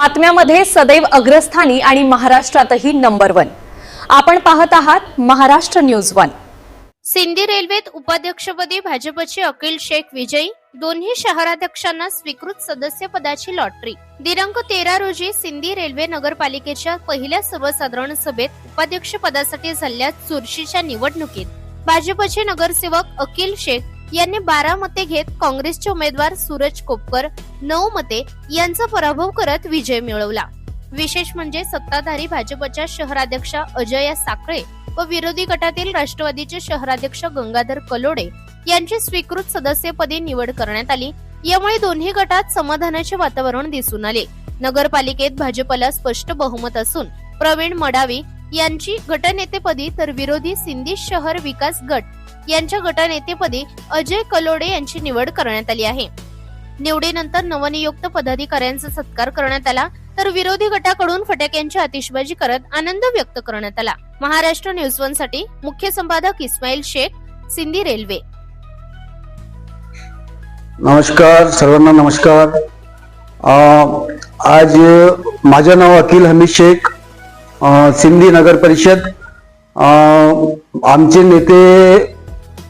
बातम्यामध्ये सदैव अग्रस्थानी आणि महाराष्ट्रातही नंबर वन आपण पाहत आहात महाराष्ट्र न्यूज वन सिंधी रेल्वेत उपाध्यक्षपदी भाजपचे अखिल शेख विजयी दोन्ही शहराध्यक्षांना स्वीकृत सदस्यपदाची लॉटरी दिनांक तेरा रोजी सिंधी रेल्वे नगरपालिकेच्या पहिल्या सर्वसाधारण सभेत उपाध्यक्षपदासाठी झालेल्या चुरशीच्या निवडणुकीत भाजपचे नगरसेवक अखिल शेख यांनी बारा मते घेत काँग्रेसचे उमेदवार सूरज कोपकर नऊ मते यांचा पराभव करत विजय मिळवला. विशेष म्हणजे सत्ताधारी भाजपच्या शहराध्यक्षा अजया साखळे व विरोधी गटातील राष्ट्रवादीचे शहराध्यक्ष गंगाधर कलोडे यांची स्वीकृत सदस्यपदी निवड करण्यात आली. यामुळे दोन्ही गटात समाधानाचे वातावरण दिसून आले. नगरपालिकेत भाजपला स्पष्ट बहुमत असून प्रवीण मडावी यांची गटनेतेपदी तर विरोधी सिंधी शहर विकास गट यांच्या गटनेतेपदी अजय कलोडे यांची निवड करण्यात आली आहे. निवडीनंतर नवनियुक्त पदाधिकाऱ्यांचा सत्कार करण्यात आला तर विरोधी गटाकडून फटाक्यांची आतिषबाजी करत आनंद व्यक्त करण्यात आला. महाराष्ट्र न्यूज वनसाठी मुख्य संपादक इस्माईल शेख सिंधी रेल्वे. नमस्कार सर्वांना नमस्कार. आज माझं नाव अखिल हमीद शेख सिंधी नगर परिषद. आमचे नेते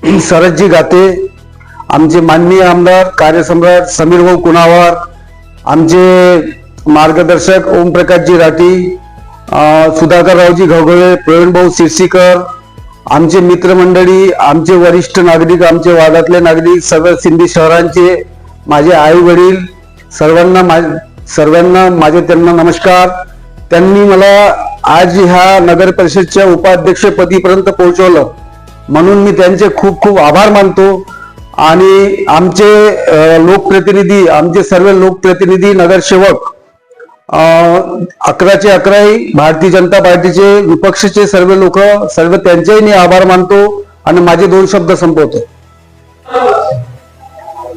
सरजी गाते आमचे माननीय आमदार कार्यसम्राट समीर भाऊ कुणावार आमचे मार्गदर्शक ओमप्रकाशजी राठी सुधाकररावजी घोगळे प्रवीणभाऊ सिरसीकर आमचे मित्रमंडळी आमचे वरिष्ठ नागरिक आमचे वार्डातले नागरिक सर्व सिंधी शहरांचे माझे आई वडील सर्वांना मा सर्वांना माझे त्यांना नमस्कार. त्यांनी मला आज ह्या नगर परिषदच्या उपाध्यक्षपदीपर्यंत पोहोचवलं. म्हणून मी त्यांचे खूप खूप आभार मानतो. आणि आमचे लोकप्रतिनिधी आमचे सर्व लोकप्रतिनिधी नगरसेवक अं, अकराचे अकराही भारतीय जनता पार्टीचे विपक्षचे सर्व लोक सर्व त्यांचेही मी आभार मानतो आणि माझे दोन शब्द संपवतो.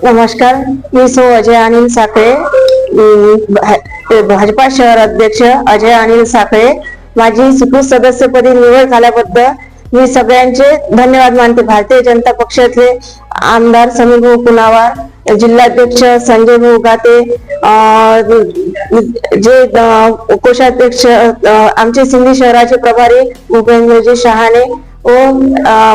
नमस्कार मी सो अजय अनिल साखळे. भाजपा शहर अध्यक्ष अजय अनिल साखळे. माझी स्वीकृत सदस्यपदी निवड झाल्याबद्दल मी सगळ्यांचे धन्यवाद मानते. भारतीय जनता पक्षातले आमदार समीर भाऊ कुनावार जिल्हाध्यक्ष संजय भाऊ गाते जे कोषाध्यक्ष आमचे सिंधी शहराचे प्रभारी भूपेंद्रजी शहाणे व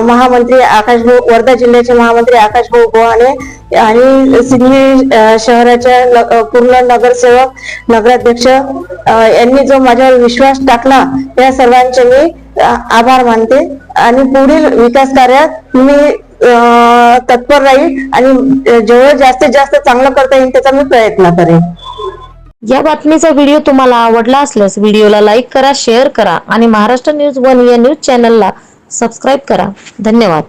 महामंत्री आकाश भाऊ वर्धा जिल्ह्याचे महामंत्री आकाश भाऊ गोहाणे आणि सिंधी शहराच्या न- पूर्ण नगरसेवक नगराध्यक्ष यांनी जो माझ्यावर विश्वास टाकला त्या सर्वांचे मी आभार मानते. आणि पुढील विकास कार्यात मी तत्पर राहील आणि जेवढं जास्तीत जास्त चांगलं करता येईल त्याचा मी प्रयत्न करेन. या बातमीचा व्हिडिओ तुम्हाला आवडला असल्यास व्हिडिओला लाईक करा शेअर करा आणि महाराष्ट्र न्यूज वन या न्यूज चॅनलला सबस्क्राईब करा. धन्यवाद.